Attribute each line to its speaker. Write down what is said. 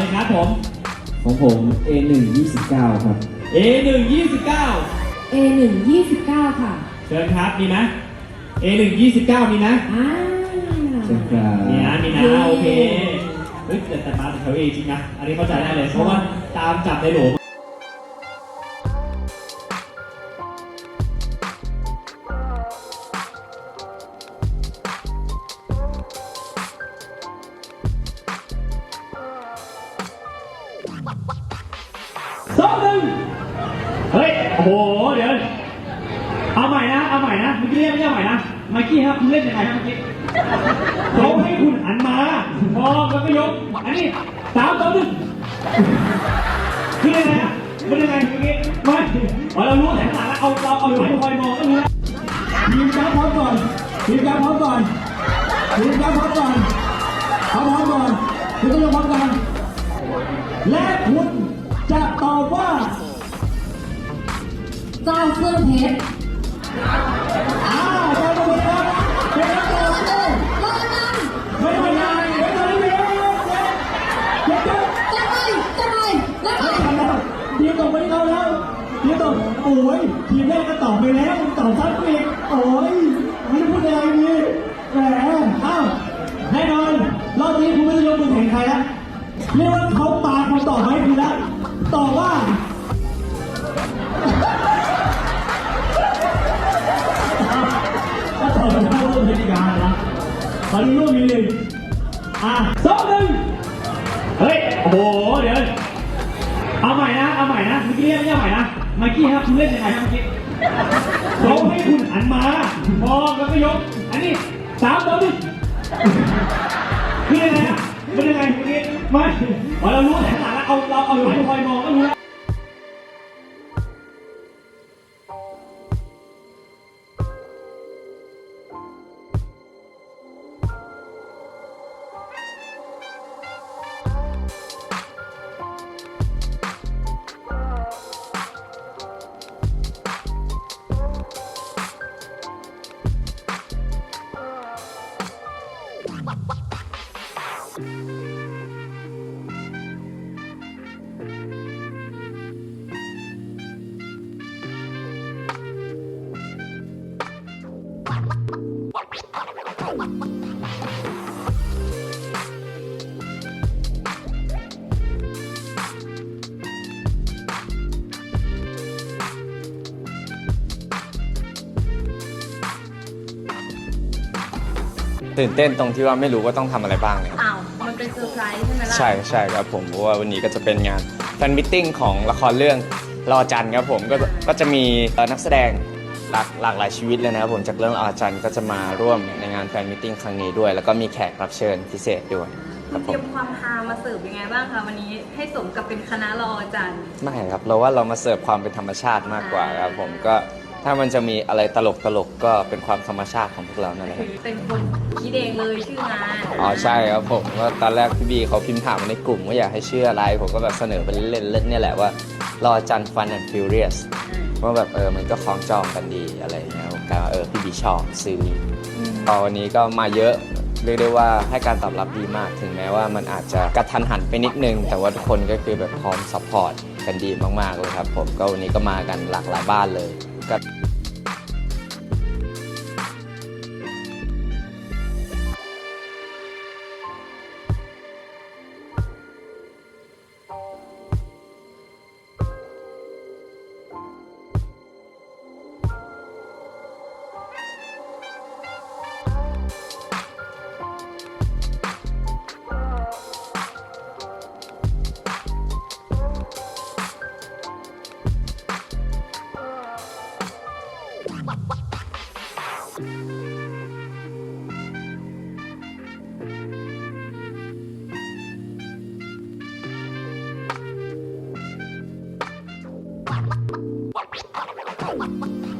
Speaker 1: นะครับผม ของผม
Speaker 2: A1 29 ครับ
Speaker 1: A1 29
Speaker 3: A1 29 ค่ะ
Speaker 1: เชิญครับมีไหม A1 29 มีนะ
Speaker 3: อ้า
Speaker 2: เชิญครับ
Speaker 1: มีนะมีนะโอเคเฮ้ยแต่แต่มาแถวเอจริงนะ อันนี้เข้าใจได้เลย เพราะว่าตามจับในโหล โอ้โห เดี๋ยว เอาใหม่นะ เอาใหม่นะเมื่อกี้เรียกไม่ใช่ใหม่นะเมื่อกี้ครับคุณเล่นยังไงครับเมื่อกี้เขาให้คุณหันมาพอแล้วก็ยก อันนี้สามสองหนึ่งคือยังไงฮะมันยังไงเมื่อกี้ไม่อ๋อเรารู้แต่ข้างหลังแล้วเอาเราเอาอยู่คอยมองก็รู้แล้ว
Speaker 2: ทีมกาพร้อมก่อนทีมกาพร้อมก่อนทีมกาพร้อมก่อนเอาพร้อมก่อนคุณต้องพร้อมกันและคุณจะตอบว่า
Speaker 3: เจ้าเครื่องเพชร
Speaker 2: อ้าวไปตรงนี้ครับเป็นคำตอบที่
Speaker 3: รอนัน
Speaker 2: ไม่เป็นไรไม่เป็นไรเดี๋ยวเดี๋ยวเดี๋ยว
Speaker 3: จะไปจะไปแล้วไป
Speaker 2: ทีมตอไปที่เขาแล้วทีมตอโอ้ยทีมแรกก็ตอบไปแล้วตอบซ้ำอีกโอ้ยไม่พูดอะไรดีแหมอ้าวแน่นอนรอบนี้คุณไม่ต้องยกมือแข่งใครแล้วเรียกว่าเขาปาคำตอบมาให้คุณแล้วตอบว่า ขอดูรูปนี้หนึ่งอะสองหนึ่ง
Speaker 1: เฮ้ย โอ้โห เดี๋ยว เอาใหม่นะ เอาใหม่นะเมื่อกี้เรียกไม่ใช่เอาใหม่นะเมื่อกี้ครับคุณเล่นยังไงครับเมื่อกี้เขาให้คุณหันมาพอแล้วก็ยก อันนี้สามสองหนึ่งคือยังไงฮะมันยังไงเมื่อกี้ไม่อ๋อเรารู้แต่ข้างหลังแล้วเอาเราเอาอยู่คอยมองก็รู้แล้ว Ha, ha, ha.
Speaker 4: ตื่นเต้นตรงที่ว่าไม่รู้ว่าต้องทำอะไรบ้างเลยครับ
Speaker 5: อ้าวมันเป็นเซอร์ไพรส์ใช่ไหมล่ะ
Speaker 4: ใช่ใช่ครับผมเพราะว่าวันนี้ก็จะเป็นงานแฟนมิทติ้งของละครเรื่องรอจันทร์ครับผมก็ก็จะมีเอ่อนักแสดงหลากหลากหลายชีวิตเลยนะครับผมจากเรื่องรอจันทร์ก็จะมาร่วมในงานแฟนมิทติ้งครั้งนี้ด้วย แล้วก็มีแขกรับเชิญพิเศษด้วยครับ
Speaker 5: เต
Speaker 4: ผ
Speaker 5: รีย
Speaker 4: ม
Speaker 5: มความฮามาเสิร์ฟยังไงบ้างคะวันนี้ให้สมกับเป็นคณะรออาจันทร์
Speaker 4: ไม่ครับเราว่าเรามาเสิร์ฟความเป็นธรรมชาติมากกว่าครับผมก็ ถ้ามันจะมีอะไรตลกตลกๆก็เป็นความธรรมชาติของพวกเรานั่นแหละครับ
Speaker 5: เป็นคนคิดเองเลยชื่องาน
Speaker 4: อ๋อใช่ครับผมว่าตอนแรกพี่บีเขาพิมพ์ถามมาในกลุ่มว่าอยากให้ชื่ออะไร ผมก็แบบเสนอไปเล่นๆเล่นเนี่ยแหละว่ารอจันฟันแอนด์ฟิวเรียสว่าแบบเออมันก็คล้องจองกันดีอะไรอย่างเงี้ยผมกลายว่าเออพี่บีชอบซื้อตอนวันนี้ก็มาเยอะเรียกได้ว่าให้การตอบรับดีมากถึงแม้ว่ามันอาจจะกระทันหันไปนิดนึง แต่ว่าทุกคนก็คือแบบพร้อมซัพพอร์ตกันดีมากๆเลยครับผมก็วันนี้ก็มากันหลากหลายบ้านเลย ก็
Speaker 6: Oh, my God.